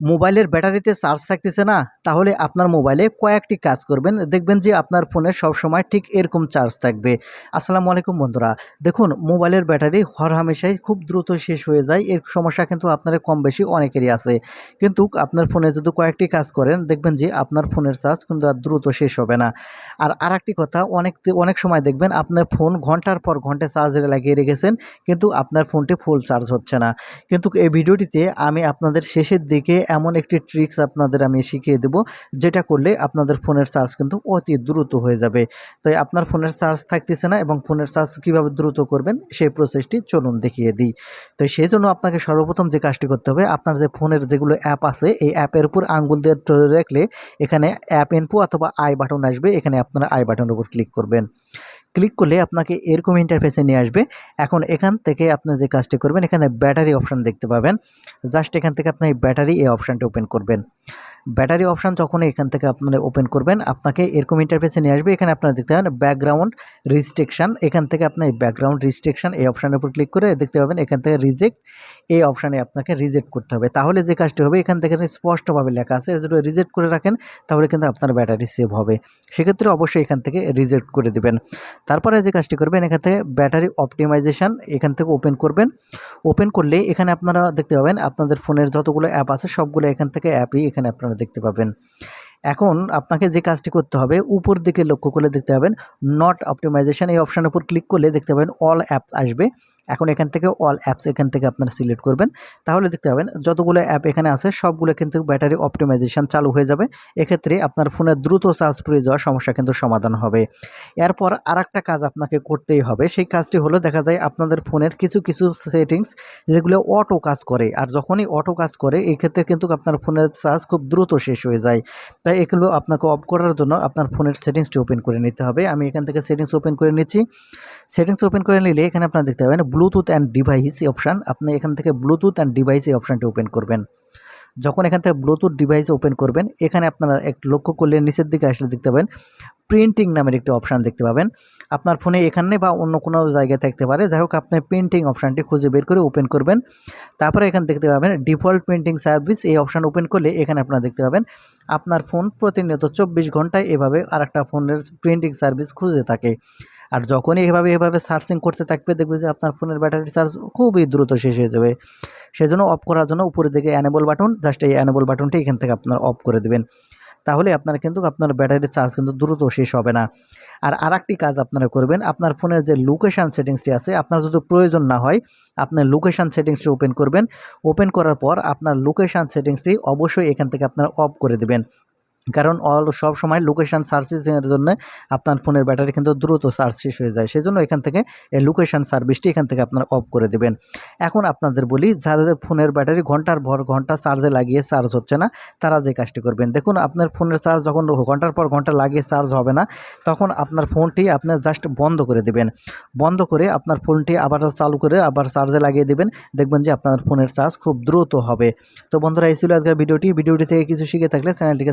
মোবাইলের ব্যাটারিতে চার্জ থাকতেছে না, তাহলে আপনার মোবাইলে কয়েকটি কাজ করবেন। দেখবেন যে আপনার ফোনে সবসময় ঠিক এরকম চার্জ থাকবে। আসসালামু আলাইকুম বন্ধুরা, দেখুন মোবাইলের ব্যাটারি হর হামেশাই খুব দ্রুত শেষ হয়ে যায়, এর সমস্যা কিন্তু আপনার কম বেশি অনেকেরই আছে। কিন্তু আপনার ফোনে যদি কয়েকটি কাজ করেন, দেখবেন যে আপনার ফোনের চার্জ কিন্তু আর দ্রুত শেষ হবে না। আর আরেকটি কথা, অনেক অনেক সময় দেখবেন আপনার ফোন ঘণ্টার পর ঘণ্টা চার্জে লাগিয়ে রেখেছেন, কিন্তু আপনার ফোনটি ফুল চার্জ হচ্ছে না। কিন্তু এই ভিডিওটিতে আমি আপনাদের শেষের দিকে এমন একটি ট্রিক্স আপনাদের আমি শিখিয়ে দেব, যেটা করলে আপনাদের ফোনের চার্জ কিন্তু অতি দ্রুত হয়ে যাবে। তাই আপনার ফোনের চার্জ থাকতেছে না এবং ফোনের চার্জ কীভাবে দ্রুত করবেন সেই প্রসেসটি চলুন দেখিয়ে দিই। তো সেই জন্য আপনাকে সর্বপ্রথম যে কাজটি করতে হবে, আপনার যে ফোনের যেগুলো অ্যাপ আছে, এই অ্যাপের উপর আঙ্গুল দিয়ে রাখলে এখানে অ্যাপ ইনফো অথবা আই বাটন আসবে, এখানে আপনারা আই বাটনের উপর ক্লিক করবেন। ক্লিক করলে আপনাকে এরকম ইন্টারফেসে নিয়ে আসবে। এখন এখান থেকে আপনি যে কাজটি করবেন, এখানে ব্যাটারি অপশান দেখতে পাবেন। জাস্ট এখান থেকে আপনি ব্যাটারি এই অপশানটি ওপেন করবেন। ব্যাটারি অপশান যখন এখান থেকে আপনারা ওপেন করবেন, আপনাকে এরকম ইন্টারফেসে নিয়ে আসবে। এখানে আপনারা দেখতে পাবেন ব্যাকগ্রাউন্ড রিস্ট্রিকশান এখান থেকে আপনি ব্যাকগ্রাউন্ড রিস্ট্রিকশান এই অপশানের উপর ক্লিক করে দেখতে পাবেন, এখান থেকে রিজেক্ট এই অপশানে আপনাকে রিজেক্ট করতে হবে। তাহলে যে কাজটি হবে, এখান থেকে স্পষ্টভাবে লেখা আছে, যদি রিজেক্ট করে রাখেন, তাহলে কিন্তু আপনার ব্যাটারি সেভ হবে। সেক্ষেত্রে অবশ্যই এখান থেকে রিজেক্ট করে দিবেন। তারপরে যে কাজটি করবেন, এখান থেকে ব্যাটারি অপটিমাইজেশান এখান থেকে ওপেন করবেন। ওপেন করলে এখানে আপনারা দেখতে পাবেন, আপনাদের ফোনের যতগুলো অ্যাপ আছে, সবগুলো এখান থেকে অ্যাপই এখানে আপনারা দেখতে পাবেন। এখন আপনাকে যে কাজটি করতে হবে, উপর দিকে লক্ষ্য করলে দেখতে পাবেন নট অপটিমাইজেশন এই অপশানের উপর ক্লিক করলে দেখতে পাবেন অল অ্যাপস আসবে। এখন এখান থেকে অল অ্যাপস এখান থেকে আপনারা সিলেক্ট করবেন। তাহলে দেখতে পাবেন যতগুলো অ্যাপ এখানে আছে, সবগুলো কিন্তু ব্যাটারি অপটিমাইজেশন চালু হয়ে যাবে। এক্ষেত্রে আপনার ফোনের দ্রুত চার্জ পড়ে যাওয়ার সমস্যা কিন্তু সমাধান হবে। এরপর আর একটা কাজ আপনাকে করতেই হবে, সেই কাজটি হলো দেখা যায় আপনাদের ফোনের কিছু কিছু সেটিংস যেগুলো অটো কাজ করে। আর যখনই অটো কাজ করে এই ক্ষেত্রে কিন্তু আপনার ফোনের চার্জ খুব দ্রুত শেষ হয়ে যায়। তাই এগুলো আপনাকে অফ করার জন্য আপনার ফোনের সেটিংসটি ওপেন করে নিতে হবে। আমি এখান থেকে সেটিংস ওপেন করে নিচ্ছি। সেটিংস ওপেন করে নিলে এখানে আপনার দেখতে পাবেন ব্লুটুথ অ্যান্ড ডিভাইস অপশান আপনি এখান থেকে ব্লুটুথ অ্যান্ড ডিভাইস এই অপশানটি ওপেন করবেন। যখন এখান থেকে ব্লুটুথ ডিভাইস ওপেন করবেন, এখানে আপনারা এক লক্ষ্য করলে নিচের দিকে আসলে দেখতে পাবেন প্রিন্টিং নামের একটি অপশান দেখতে পাবেন। আপনার ফোনে এখানে বা অন্য কোনো জায়গায় থাকতে পারে। যাই হোক, আপনি প্রিন্টিং অপশানটি খুঁজে বের করে ওপেন করবেন। তারপরে এখানে দেখতে পাবেন ডিফল্ট প্রিন্টিং সার্ভিস এই অপশান ওপেন করলে এখানে আপনারা দেখতে পাবেন, আপনার ফোন প্রতিনিয়ত চব্বিশ ঘন্টায় এভাবে আরেকটা ফোনের প্রিন্টিং সার্ভিস খুঁজে থাকে। আর যখনই এভাবে এভাবে সার্চিং করতে থাকবে, দেখবে যে আপনার ফোনের ব্যাটারি চার্জ খুবই দ্রুত শেষ হয়ে যাবে। সেজন্য অফ করার জন্য উপরের দিকে অ্যানেবল বাটন জাস্ট এই অ্যানেবল বাটনটি এখান থেকে আপনার অফ করে দেবেন। তাহলে আপনার কিন্তু আপনার ব্যাটারির চার্জ কিন্তু দ্রুত শেষ হবে না। আর আরেকটি কাজ আপনারা করবেন, আপনার ফোনের যে লোকেশান সেটিংসটি আছে, আপনার যদি প্রয়োজন না হয় আপনার লোকেশান সেটিংসটি ওপেন করবেন। ওপেন করার পর আপনার লোকেশান সেটিংসটি অবশ্যই এখান থেকে আপনারা অফ করে দেবেন। কারণ অল সব সময় লোকেশান সার্চিংয়ের জন্য আপনার ফোনের ব্যাটারি কিন্তু দ্রুত চার্জ শেষ হয়ে যায়। সেজন্য এখান থেকে এই লোকেশান সার্ভিসটি এখান থেকে আপনারা অফ করে দেবেন। এখন আপনাদের বলি, যাদের ফোনের ব্যাটারি ঘণ্টার ভর ঘণ্টা চার্জে লাগিয়ে চার্জ হচ্ছে না, তারা যে কাজটি করবেন? দেখুন, আপনার ফোনের চার্জ যখন ঘণ্টার পর ঘণ্টা লাগিয়ে চার্জ হবে না, তখন আপনার ফোনটি আপনার জাস্ট বন্ধ করে দেবেন। বন্ধ করে আপনার ফোনটি আবার চালু করে আবার চার্জে লাগিয়ে দেবেন। দেখবেন যে আপনার ফোনের চার্জ খুব দ্রুত হবে। তো বন্ধুরা, এই ছিল আজকের ভিডিওটি। ভিডিওটি থেকে কিছু শিখে থাকলে চ্যানেলটিকে